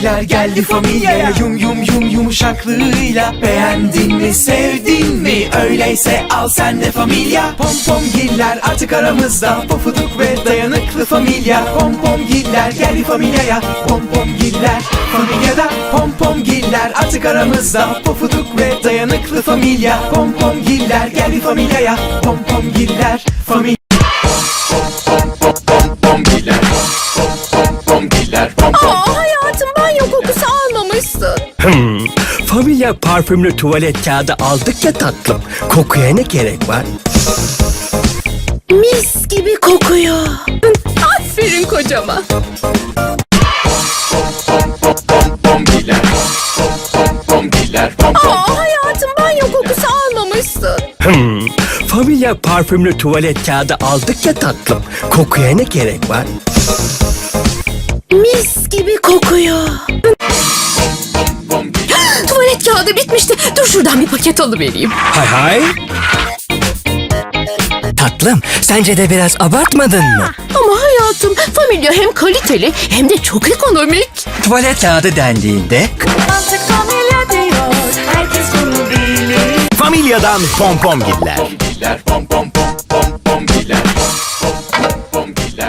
giller geldi familyaya. Yum yum yum yumuşaklığıyla. Beğendin mi sevdin mi? Öyleyse al sen de familya. Pom pom giller artık aramızda. Pofuduk ve dayanıklı familya. Pom pom giller geldi familyaya. Pom pom giller familyada. Pom pom giller artık aramızda. Pofuduk ve dayanıklı familya. Pom pom giller geldi familyaya. Pom pom giller familya Hmm, Familya parfümlü tuvalet kağıdı aldık ya tatlım. Kokuya ne gerek var? Mis gibi kokuyor. Aferin kocama. Aa hayatım banyo kokusu almamışsın. Hmm, Familya parfümlü tuvalet kağıdı aldık ya tatlım. Kokuya ne gerek var? Mis gibi kokuyor. Kağıdı bitmişti. Dur şuradan bir paket alıvereyim. Hay hay. Tatlım, sence de biraz abartmadın mı? Ama hayatım familya hem kaliteli hem de çok ekonomik. Tuvalet kağıdı dendiğinde Artık familya diyor, herkes bunu bilir. Familyadan pompomgiller.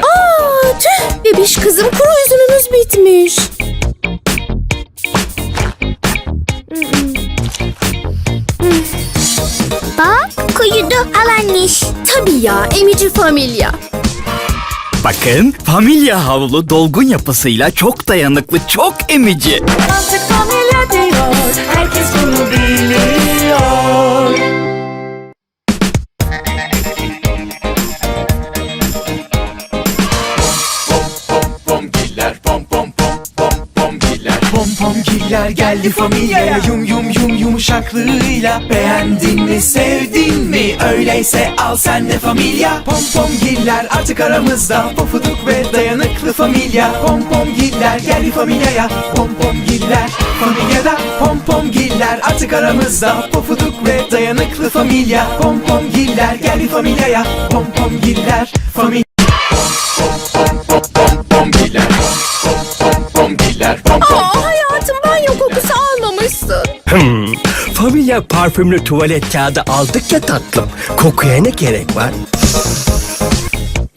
Aa tüh bebiş kızım kuru üzümümüz bitmiş. Bak kuyudu alanmış. Tabii ya emici familya. Bakın familya havlu dolgun yapısıyla çok dayanıklı, çok emici. Artık familya diyor, herkes bunu biliyor. Pom giller geldi familyaya Yum yum yum yumuşaklığıyla Beğendin mi sevdin mi öyleyse al sen de familya Pom pom giller artık aramızda Pofuduk ve dayanıklı familya Pom pom giller geldi familyaya Pom pom giller familyada Pom pom giller artık aramızda Pofuduk ve dayanıklı familya Pom pom giller geldi familyaya Pom pom giller familya Aa hayatım banyo kokusu almamışsın. Hmm, Familya parfümlü tuvalet kağıdı aldık ya tatlım. Kokuya ne gerek var?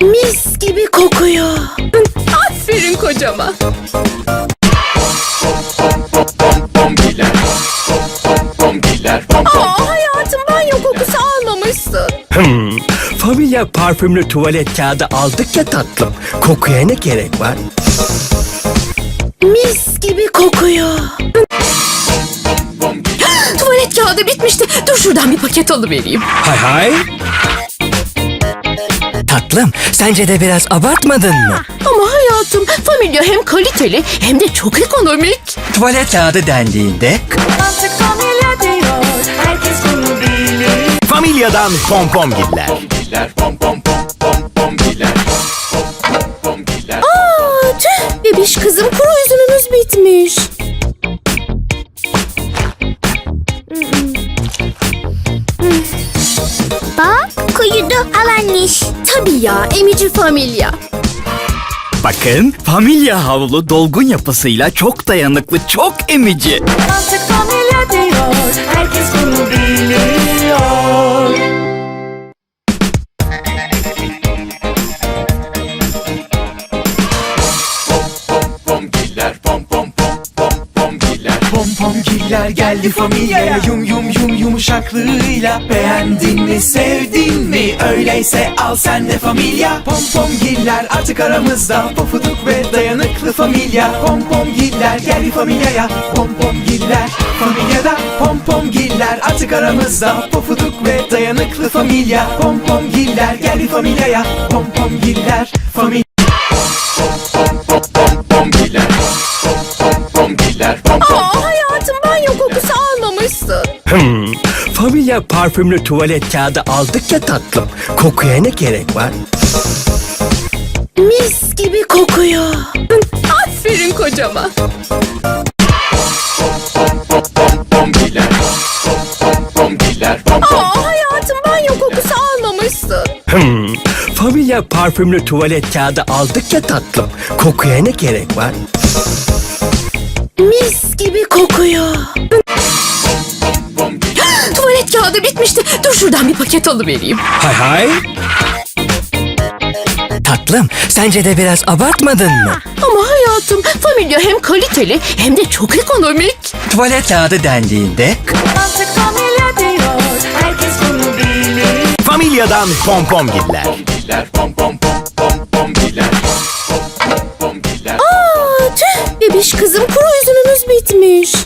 Mis gibi kokuyor. Aferin kocama. Aa hayatım banyo kokusu almamışsın. Hmm, Familya parfümlü tuvalet kağıdı aldık ya tatlım. Kokuya ne gerek var? Mis gibi kokuyor. Tuvalet kağıdı bitmişti. Dur şuradan bir paket alıvereyim. Hay hay. Tatlım, sence de biraz abartmadın mı? Ama hayatım familya hem kaliteli hem de çok ekonomik. Tuvalet kağıdı dendiğinde Artık familya diyor, herkes bunu bilir. Familyadan pompomgiller. Aa tüh bebiş kızım Kuyudu alanmış. Tabii ya emici familya. Bakın familya havlu dolgun yapısıyla çok dayanıklı, çok emici. Artık familya diyor, herkes bunu biliyor. Pom giller geldi familyaya Yum yum yum yumuşaklığıyla Beğendin mi sevdin mi öyleyse al sen de familya Pom pom giller artık aramızda Pofuduk ve dayanıklı familya Pom pom giller geldi familyaya Pom pom giller familyada Pom pom giller artık aramızda Pofuduk ve dayanıklı familya Pom pom giller geldi familyaya Pom pom giller familya Aa hayatım Familya parfümlü tuvalet kağıdı aldık ya tatlım. Kokuya ne gerek var? Mis gibi kokuyor. Aferin kocama. Aa hayatım banyo kokusu almamışsın. Hmm, Familya parfümlü tuvalet kağıdı aldık ya tatlım. Kokuya ne gerek var? Mis gibi kokuyor. Kağıdı bitmişti. Dur şuradan bir paket alıvereyim. Hay hay. Tatlım, sence de biraz abartmadın mı? Ama hayatım Familya hem kaliteli hem de çok ekonomik. Tuvalet kağıdı dendiğinde Artık familya diyor Herkes bunu bilir Familyadan pompomgiller. Aa tüh bebiş kızım kuru üzümümüz bitmiş.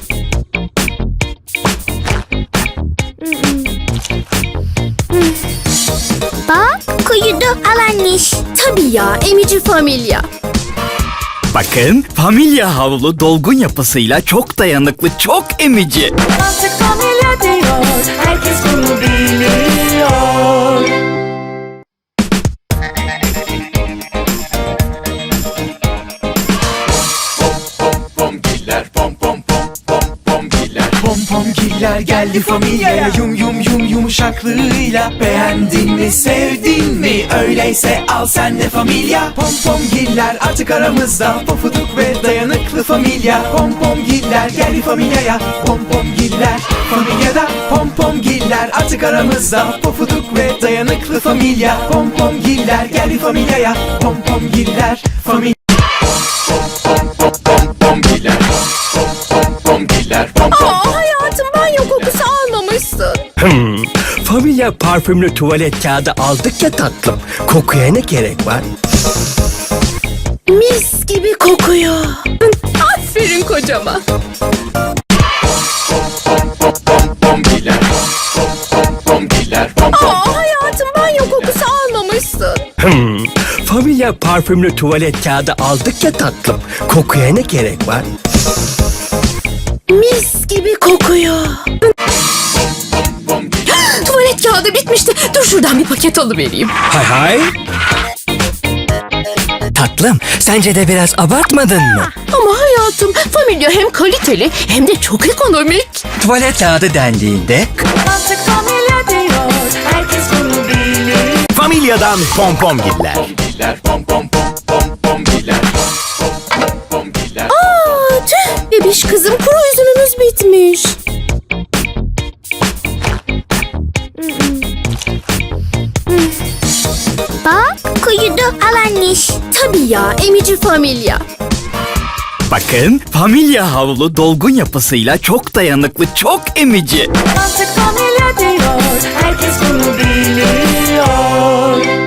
Kuyudu alanmış. Tabii ya emici familya. Bakın familya havlu dolgun yapısıyla çok dayanıklı, çok emici. Artık familya diyor Herkes bunu biliyor Pompomgiller geldi familyaya Yum yum yum yumuşaklığıyla Beğendin mi sevdin mi? Öyleyse al sen de familya Pompomgiller artık aramızda. Pofuduk ve dayanıklı familya Pompomgiller geldi familyaya Pompomgiller familyada Pompomgiller artık aramızda. Pofuduk ve dayanıklı familya Pompomgiller geldi familyaya Pompomgiller familya Familya parfümlü tuvalet kağıdı aldık ya tatlım. Kokuya ne gerek var? Mis gibi kokuyor. Aferin kocama. Aa hayatım banyo kokusu almamışsın. Hmm, Familya parfümlü tuvalet kağıdı aldık ya tatlım. Kokuya ne gerek var? Mis gibi kokuyor. Tuvalet kağıdı bitmişti. Dur şuradan bir paket alıvereyim. Hay hay. Tatlım, sence de biraz abartmadın mı? Ama hayatım Familya hem kaliteli hem de çok ekonomik. Tuvalet kağıdı dendiğinde Artık familya diyor Herkes bunu bilir Familyadan pompomgiller. Aa alanmış. Tabii ya emici familya. Bakın familya havlu dolgun yapısıyla çok dayanıklı, çok emici. Artık familya diyor Herkes bunu biliyor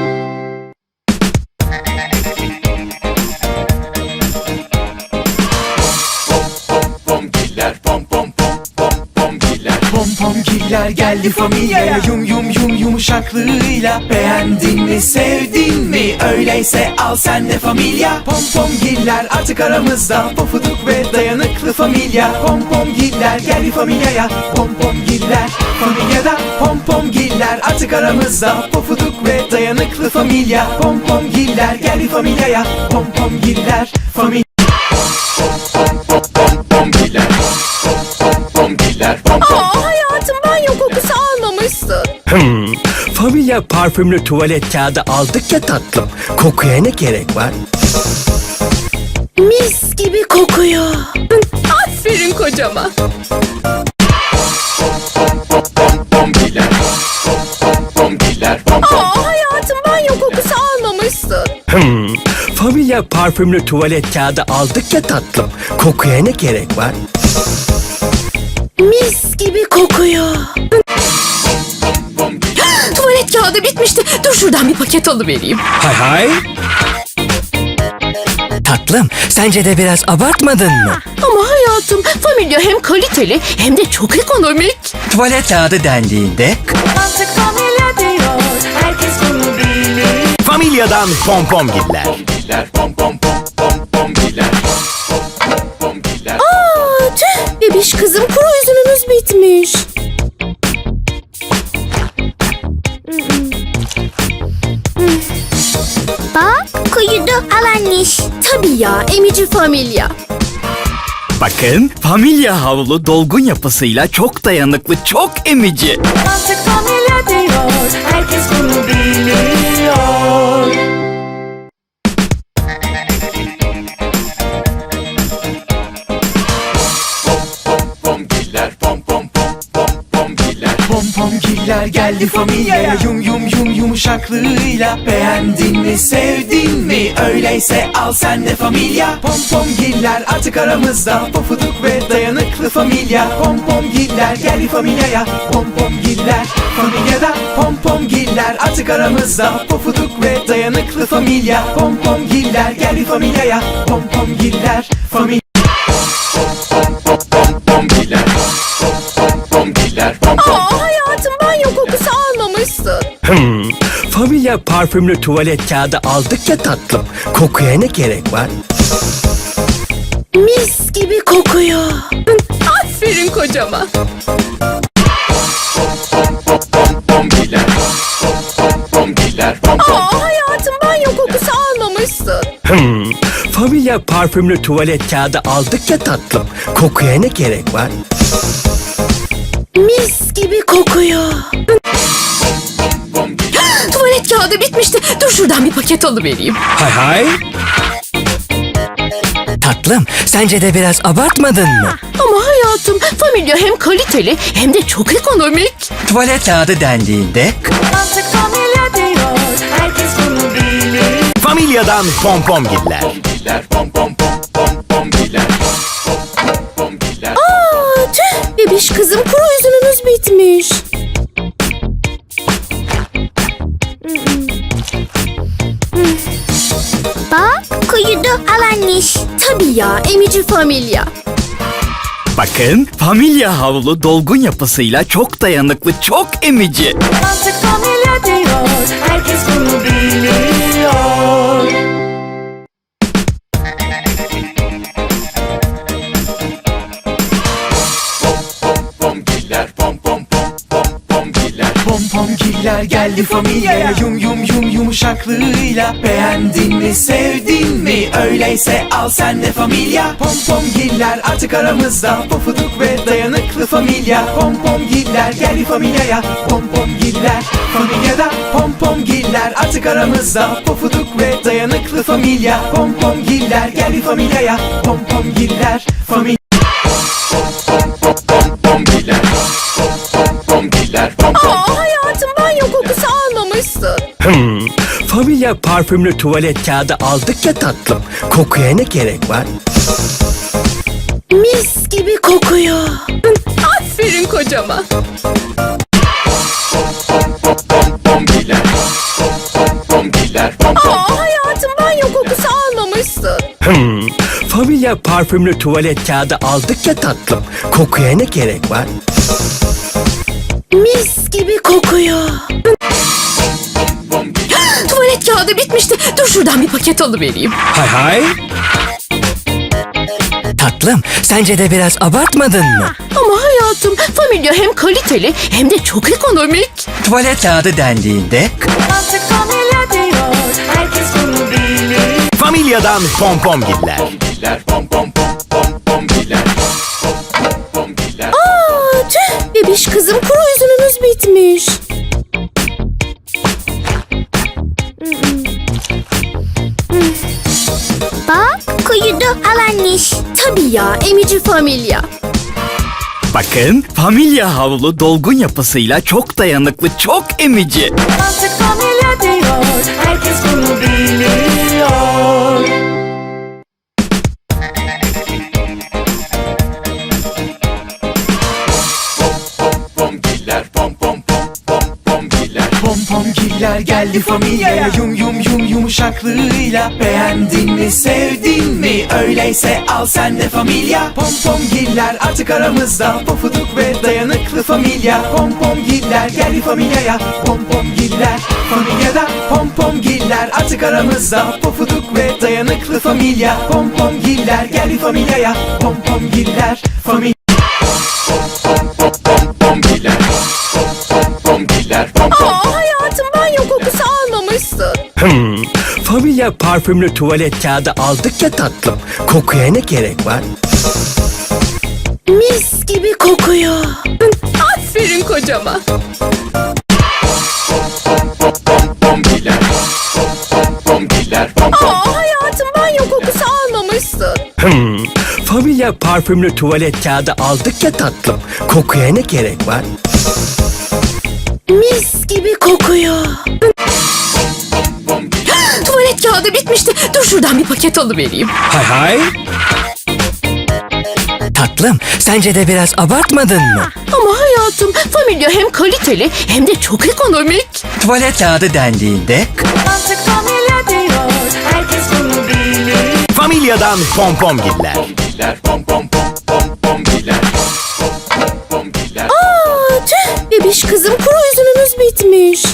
Pompomgiller geldi familyaya Yum yum yum yumuşaklığıyla Beğendin mi sevdin mi? Öyleyse al sen de familya Pompomgiller artık aramızda. Pofuduk ve dayanıklı familya Pompomgiller geldi familyaya. Pompomgiller familyada. Pompomgiller artık aramızda. Pofuduk ve dayanıklı familya Pompomgiller geldi familyaya. Pompomgiller familya Familya parfümlü tuvalet kağıdı aldık ya tatlım. Kokuya ne gerek var? Mis gibi kokuyor. Aferin kocama. Aa hayatım banyo kokusu almamışsın. Hmm, Familya parfümlü tuvalet kağıdı aldık ya tatlım. Kokuya ne gerek var? Mis gibi kokuyor. Kağıdı bitmişti. Dur şuradan bir paket alıvereyim. Hay hay. Tatlım, sence de biraz abartmadın mı? Ama hayatım Familya hem kaliteli hem de çok ekonomik. Tuvalet kağıdı dendiğinde Artık familya diyor Herkes bunu bilir Familyadan pompomgiller. Aa kuyudu alanmış. Tabii ya emici familya. Bakın familya havlu dolgun yapısıyla çok dayanıklı, çok emici. Artık familya diyor Herkes bunu biliyor geldi familyaya Yum yum yum yumuşaklığıyla Beğendin mi sevdin mi? Öyleyse al sen de familya Pompomgiller artık aramızda. Pofuduk ve dayanıklı familya Pompomgiller geldi familyaya Pompomgiller familyada Pompomgiller artık aramızda. Pofuduk ve dayanıklı familya Pompomgiller geldi familyaya Pompomgiller familya Hmm, Familya parfümlü tuvalet kağıdı aldık ya tatlım. Kokuya ne gerek var? Mis gibi kokuyor. Aferin kocama. Aa hayatım banyo kokusu almamışsın. Hmm, Familya parfümlü tuvalet kağıdı aldık ya tatlım. Kokuya ne gerek var? Mis gibi kokuyor. Kağıdı bitmişti. Dur şuradan bir paket alıvereyim. Hay hay. Tatlım, sence de biraz abartmadın mı? Ama hayatım familya hem kaliteli hem de çok ekonomik. Tuvalet kağıdı dendiğinde Artık familya diyor Herkes bunu bilir Familyadan pompomgiller. Aa alanmış. Tabii ya emici familya. Bakın familya havlu dolgun yapısıyla çok dayanıklı, çok emici. Artık familya diyor Herkes bunu biliyor Pompomgiller geldi familyaya Yum yum yum yumuşaklığıyla Beğendin mi sevdin mi öyleyse al sen de familya Pompomgiller artık aramızda Pofuduk ve dayanıklı familya Pompomgiller geldi familyaya Pompomgiller familyada Pompomgiller artık aramızda Pofuduk ve dayanıklı familya Pompomgiller geldi familyaya Pompomgiller familya Pompomgiller Pompomgiller Pompom Aa hayatım banyo kokusu almamışsın. Hmm, Familya parfümlü tuvalet kağıdı aldık ya tatlım. Kokuya ne gerek var? Mis gibi kokuyor. Aferin kocama. Aa hayatım banyo kokusu almamışsın. Hmm, Familya parfümlü tuvalet kağıdı aldık ya tatlım. Kokuya ne gerek var? Mis gibi kokuyor. Tuvalet kağıdı bitmişti. Dur şuradan bir paket alıvereyim. Hay hay. Tatlım, sence de biraz abartmadın mı? Ama hayatım familya hem kaliteli hem de çok ekonomik. Tuvalet kağıdı dendiğinde Artık familya diyor Herkes bunu bilir Familyadan pompomgiller. Aa tüh bebiş kızım bitmiş. Bak kuyudu alanmış. Tabii ya emici familya. Bakın familya havlu dolgun yapısıyla çok dayanıklı, çok emici. Artık familya diyor geldi familyaya. Yum yum yum yumuşaklığıyla Beğendin mi sevdin mi? Öyleyse al sen de familya. Pompomgiller artık aramızda. Pofuduk ve dayanıklı familya. Pompomgiller geldi familyaya. Pompomgiller familyada. Pompomgiller artık aramızda. Pofuduk ve dayanıklı familya. Pompomgiller geldi familyaya. Pompomgiller familya Hmm, Familya parfümlü tuvalet kağıdı aldık ya tatlım. Kokuya ne gerek var? Mis gibi kokuyor. Aferin kocama. Aa hayatım banyo kokusu almamışsın. Hmm, Familya parfümlü tuvalet kağıdı aldık ya tatlım. Kokuya ne gerek var? Mis gibi kokuyor. Kağıdı bitmişti. Dur şuradan bir paket alıvereyim. Hay hay. Tatlım, sence de biraz abartmadın mı? Ama hayatım Familya hem kaliteli hem de çok ekonomik. Tuvalet kağıdı dendiğinde Artık familya diyor Herkes bunu bilir Familyadan pompomgiller. Aa, tüh bebiş kızım kuru üzümümüz bitmiş.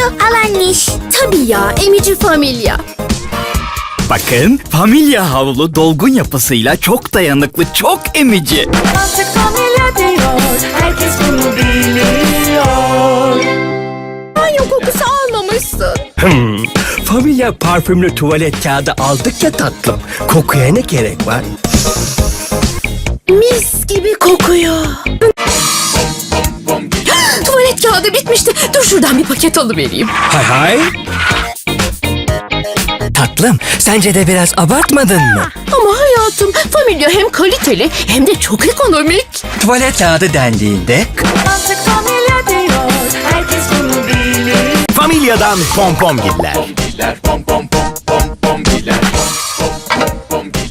Kuyudu alanmış. Tabii ya emici familya. Bakın familya havlu dolgun yapısıyla çok dayanıklı, çok emici. Artık familya diyor Herkes bunu biliyor Banyo kokusu almamışsın. Hmm, Familya parfümlü tuvalet kağıdı aldık ya tatlım. Kokuya ne gerek var? Mis gibi kokuyor. Kağıdı bitmişti. Dur şuradan bir paket alıvereyim. Hay hay. Tatlım, sence de biraz abartmadın mı? Ama hayatım Familya hem kaliteli hem de çok ekonomik. Tuvalet kağıdı dendiğinde Artık familya diyor Herkes bunu bilir Familyadan pompomgiller.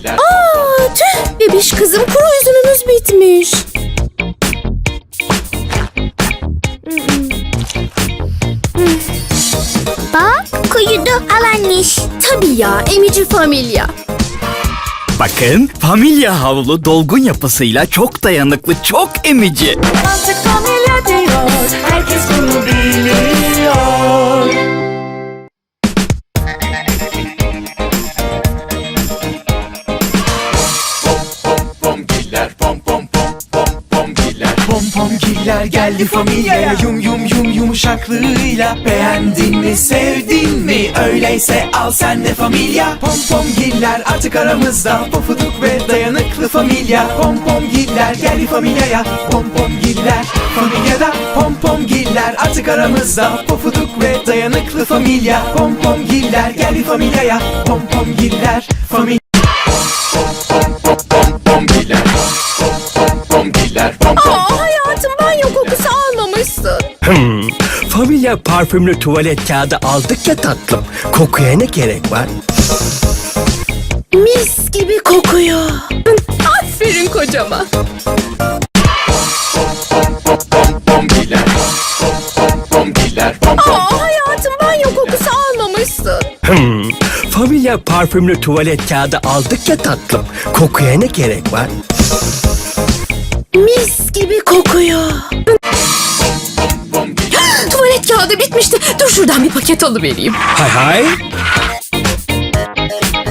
Aa, tüh bebiş kızım kuyudu alanmış. Tabii ya emici familya. Bakın familya havlu dolgun yapısıyla çok dayanıklı, çok emici. Artık familya diyor Herkes bunu biliyor Pompomgiller geldi familyaya Yum yum yum yumuşaklığıyla Beğendin mi sevdin mi Öyleyse al sen de familya Pompomgiller artık aramızda Pofuduk ve dayanıklı familya Pompomgiller geldi familyaya Pompomgiller familyada Pompomgiller artık aramızda Pofuduk ve dayanıklı familya Pompomgiller geldi familyaya Pompomgiller familya Aa Familya parfümlü tuvalet kağıdı aldık ya tatlım. Kokuya ne gerek var? Mis gibi kokuyor. Aferin kocama. Aa hayatım banyo kokusu almamışsın. Hmm, Familya parfümlü tuvalet kağıdı aldık ya tatlım. Kokuya ne gerek var? Mis gibi kokuyor. Tuvalet kağıdı bitmişti. Dur şuradan bir paket alıvereyim. Hay hay.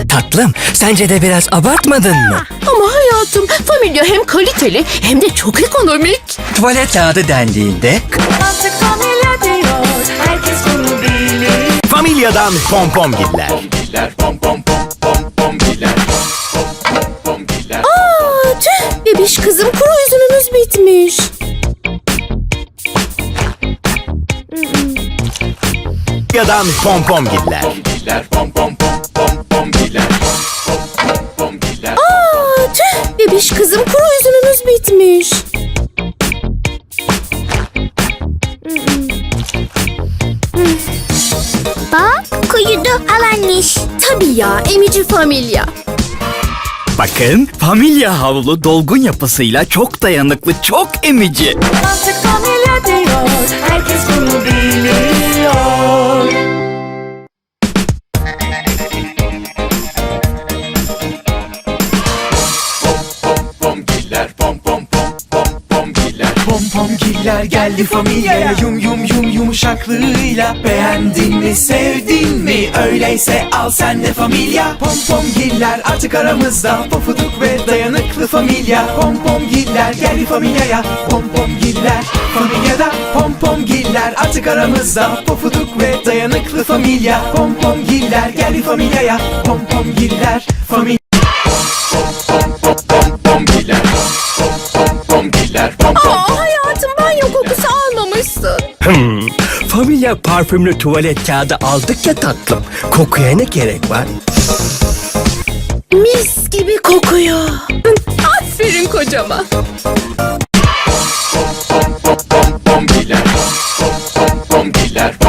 Tatlım, sence de biraz abartmadın mı? Ama hayatım Familya hem kaliteli hem de çok ekonomik. Tuvalet kağıdı dendiğinde Artık familya diyor Herkes bunu bilir Familyadan pompomgiller. Aa Familyadan pompomgiller. Aa tüh bebiş kızım kuru üzümümüz bitmiş. Bak kuyudu alanmış. Tabii ya emici familya. Bakın familya havlu dolgun yapısıyla çok dayanıklı, çok emici. Artık familya diyor Herkes bunu biliyor Pompomgiller geldi familyaya. Yum yum yum yumuşaklığıyla. Beğendin mi sevdin mi? Öyleyse al sen de familya. Pompomgiller artık aramızda. Pofuduk ve dayanıklı familya. Pompomgiller geldi familyaya. Pompomgiller familyada. Pompomgiller artık aramızda. Pofuduk ve dayanıklı familya. Pompomgiller geldi familyaya. Pompomgiller familya Hmm, Familya parfümlü tuvalet kağıdı aldık ya tatlım. Kokuya ne gerek var? Mis gibi kokuyor. Aferin kocama.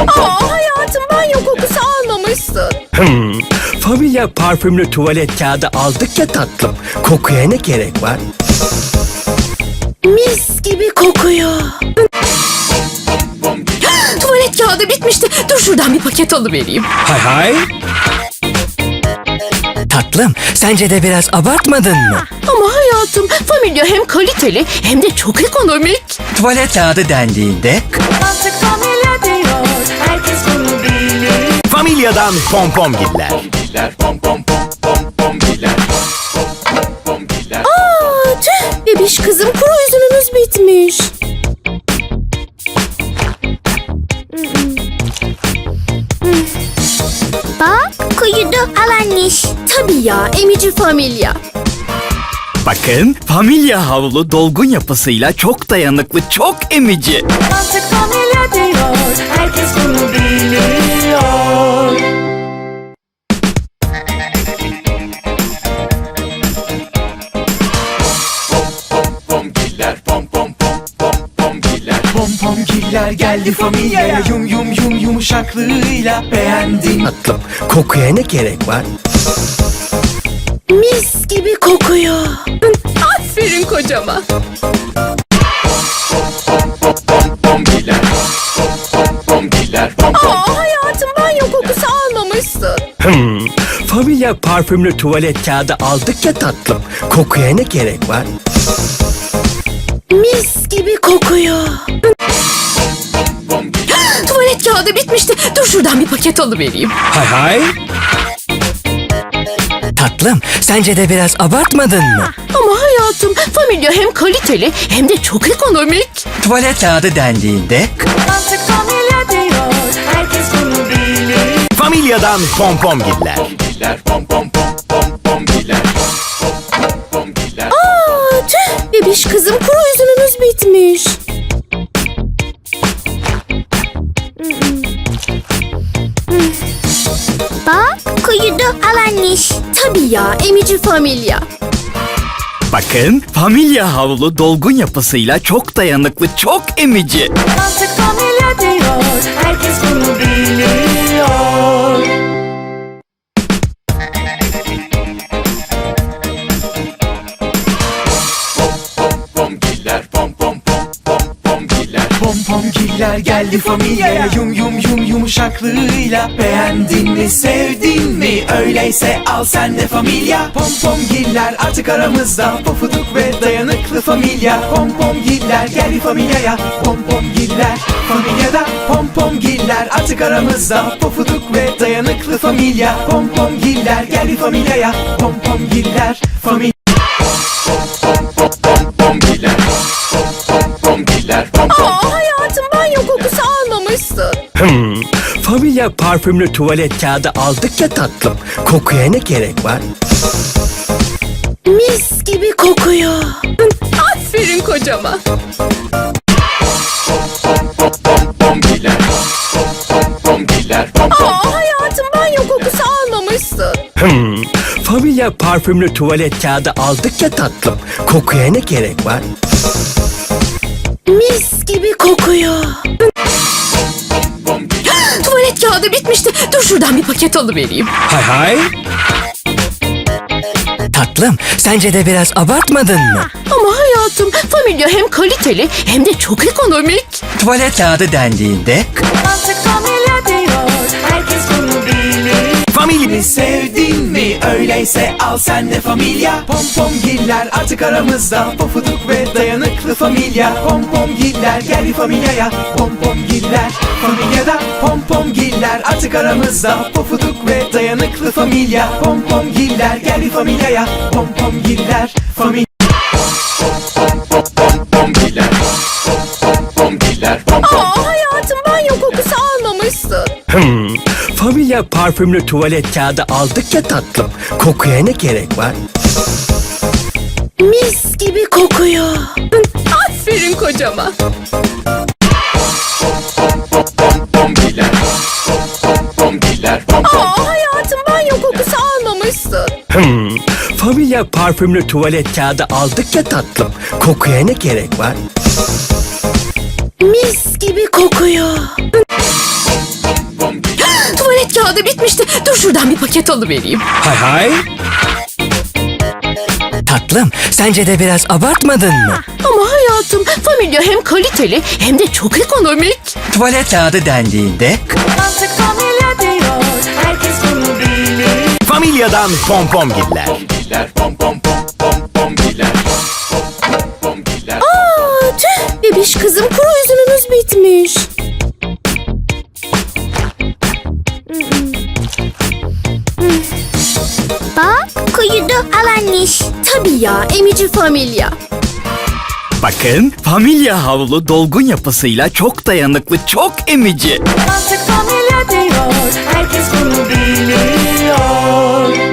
Aa hayatım banyo kokusu almamışsın. Hmm, familya parfümlü tuvalet kağıdı aldık ya tatlım. Kokuya ne gerek var? Mis gibi kokuyor. Kağıdı bitmişti. Dur şuradan bir paket alıvereyim. Hay hay. Tatlım, sence de biraz abartmadın mı? Ama hayatım familya hem kaliteli hem de çok ekonomik. Tuvalet kağıdı dendiğinde Artık familya diyor Herkes bunu bilir Familyadan pompomgiller. Aa tüh bebiş kızım kuru üzümümüz bitmiş. Alanmış. Tabii ya emici familya. Bakın familya havlu dolgun yapısıyla çok dayanıklı, çok emici. Artık familya diyor Herkes bunu biliyor Pompomgiller geldi familyaya Yum yum yum yumuşaklığıyla Beğendin tatlım, kokuya ne gerek var? Mis gibi kokuyor. Aferin kocama. Aa hayatım banyo kokusu almamışsın. Hmm, familya parfümlü tuvalet kağıdı aldık ya tatlım. Kokuya ne gerek var? Mis gibi kokuyor. Tuvalet kağıdı bitmişti. Dur şuradan bir paket alıvereyim. Hay hay. Tatlım, sence de biraz abartmadın mı? Ama hayatım familya hem kaliteli hem de çok ekonomik. Tuvalet kağıdı dendiğinde Artık familya diyor Herkes bunu bilir Familyadan pompomgiller. Aa emici familya. Bakın familya havlu dolgun yapısıyla çok dayanıklı, çok emici. Artık familya diyor Herkes bunu biliyor Pompomgiller geldi familyaya Yum yum yum yumuşaklığıyla. Beğendin mi sevdin mi? Öyleyse al sen de familya. Pompomgiller artık aramızda. Pofuduk ve dayanıklı familya. Pompomgiller geldi familyaya. Pompomgiller familyada. Pompomgiller artık aramızda. Pofuduk ve dayanıklı familya. Pompomgiller geldi familyaya. Pompomgiller familya Familya parfümlü tuvalet kağıdı aldık ya tatlım. Kokuya ne gerek var? Mis gibi kokuyor. Aferin kocama. Aa hayatım banyo kokusu almamışsın. Hmm, familya parfümlü tuvalet kağıdı aldık ya tatlım. Kokuya ne gerek var? Mis gibi kokuyor. Tuvalet kağıdı bitmişti. Dur şuradan bir paket alıvereyim. Hay hay. Tatlım, sence de biraz abartmadın mı? Ama hayatım familya hem kaliteli hem de çok ekonomik. Tuvalet kağıdı dendiğinde Artık familya diyor Herkes bunu bilir Familya. Mi sevdin mi? Öyleyse al sen de familya. Pompomgiller artık aramızda. Pofuduk ve dayanıklı familya. Pompomgiller geldi familyaya. Pompomgiller familyada. Pompomgiller artık aramızda. Pofuduk ve dayanıklı familya. Pompomgiller geldi familyaya. Pompomgiller familya familya parfümlü tuvalet kağıdı aldık ya tatlım. Kokuya ne gerek var? Mis gibi kokuyor. Aferin kocama. Aa hayatım banyo kokusu almamışsın. Hmm, Familya parfümlü tuvalet kağıdı aldık ya tatlım. Kokuya ne gerek var? Mis gibi kokuyor. Kağıdı bitmişti. Dur şuradan bir paket alıvereyim. Hay hay. Tatlım, sence de biraz abartmadın mı? Ama hayatım Familya hem kaliteli hem de çok ekonomik. Tuvalet kağıdı dendiğinde Artık familya diyor Herkes bunu bilir Familyadan pompomgiller. Aa, alanmış. Tabii ya emici familya. Bakın familya havlu dolgun yapısıyla çok dayanıklı, çok emici. Artık familya diyor Herkes bunu biliyor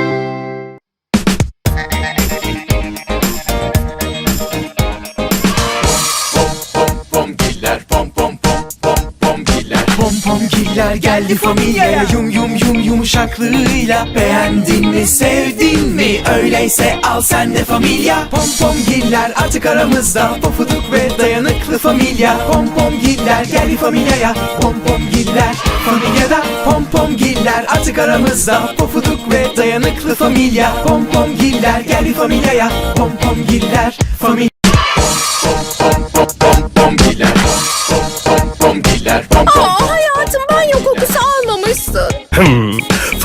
Pompomgiller geldi familyaya. Yum yum yum yumuşaklığıyla. Beğendin mi sevdin mi? Öyleyse al sen de familya. Pompomgiller artık aramızda. Pofuduk ve dayanıklı familya. Pompomgiller geldi familyaya. Pompomgiller familyada. Pompomgiller artık aramızda. Pofuduk ve dayanıklı familya. Pompomgiller geldi familyaya. Pompomgiller familya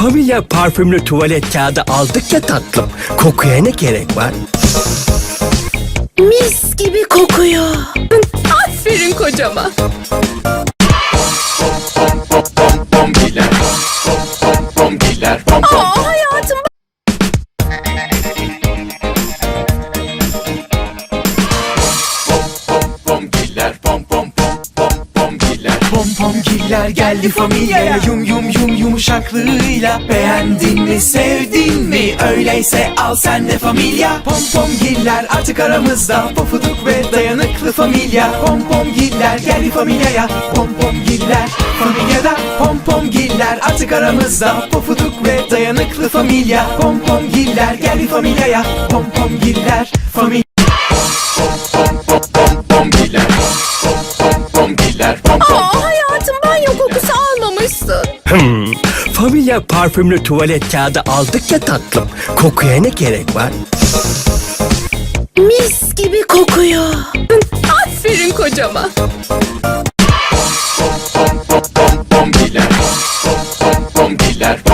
Familya parfümlü tuvalet kağıdı aldık ya tatlım. Kokuya ne gerek var? Mis gibi kokuyor. Aferin kocama. Geldi familyaya Yum yum yum yumuşaklığıyla Beğendin mi sevdin mi? Öyleyse al sen de familya Pompomgiller artık aramızda. Pofuduk ve dayanıklı familya Pompomgiller geldi familyaya Pompomgiller familyada Pompomgiller artık aramızda. Pofuduk ve dayanıklı familya Pompomgiller geldi familyaya Pompomgiller familya Hmm, Familya parfümlü tuvalet kağıdı aldık ya tatlım. Kokuya ne gerek var? Mis gibi kokuyor. Aferin kocama.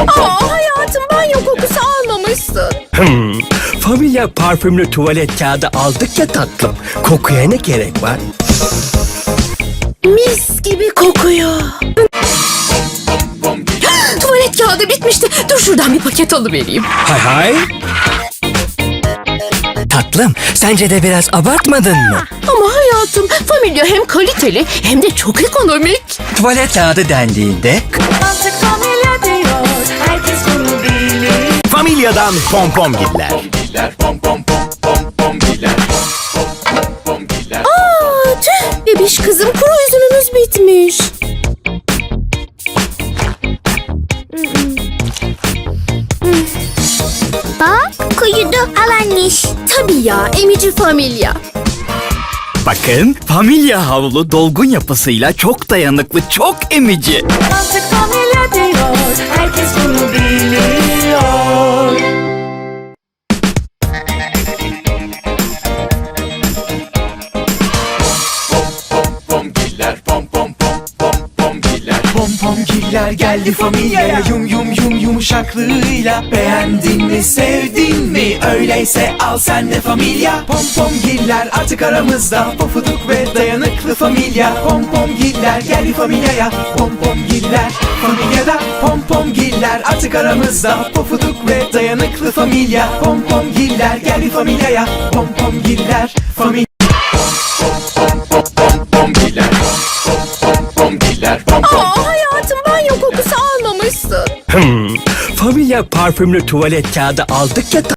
Aa hayatım banyo kokusu almamışsın. Hmm, Familya parfümlü tuvalet kağıdı aldık ya tatlım. Kokuya ne gerek var? Mis gibi kokuyor. Kağıdı bitmişti. Dur şuradan bir paket alıvereyim. Hay hay. Tatlım, sence de biraz abartmadın mı? Ama hayatım Familya hem kaliteli hem de çok ekonomik. Tuvalet kağıdı dendiğinde Artık familya diyor Herkes bunu bilir Familyadan pompomgiller. Aa tüh bebiş kızım kuyudu alanmış. Tabii ya emici familya. Bakın familya havlu dolgun yapısıyla çok dayanıklı, çok emici. Artık familya diyor Herkes bunu biliyor Pompomgiller geldi familyaya. Yum yum yum yumuşaklığıyla. Beğendin mi sevdin mi? Öyleyse al sen de familya. Pompomgiller artık aramızda. Pofuduk ve dayanıklı familya. Pompomgiller geldi familyaya. Pompomgiller familyada. Pompomgiller artık aramızda. Pofuduk ve dayanıklı familya. Pompomgiller geldi familyaya. Pompomgiller familya Familya parfümlü tuvalet kağıdı aldık ya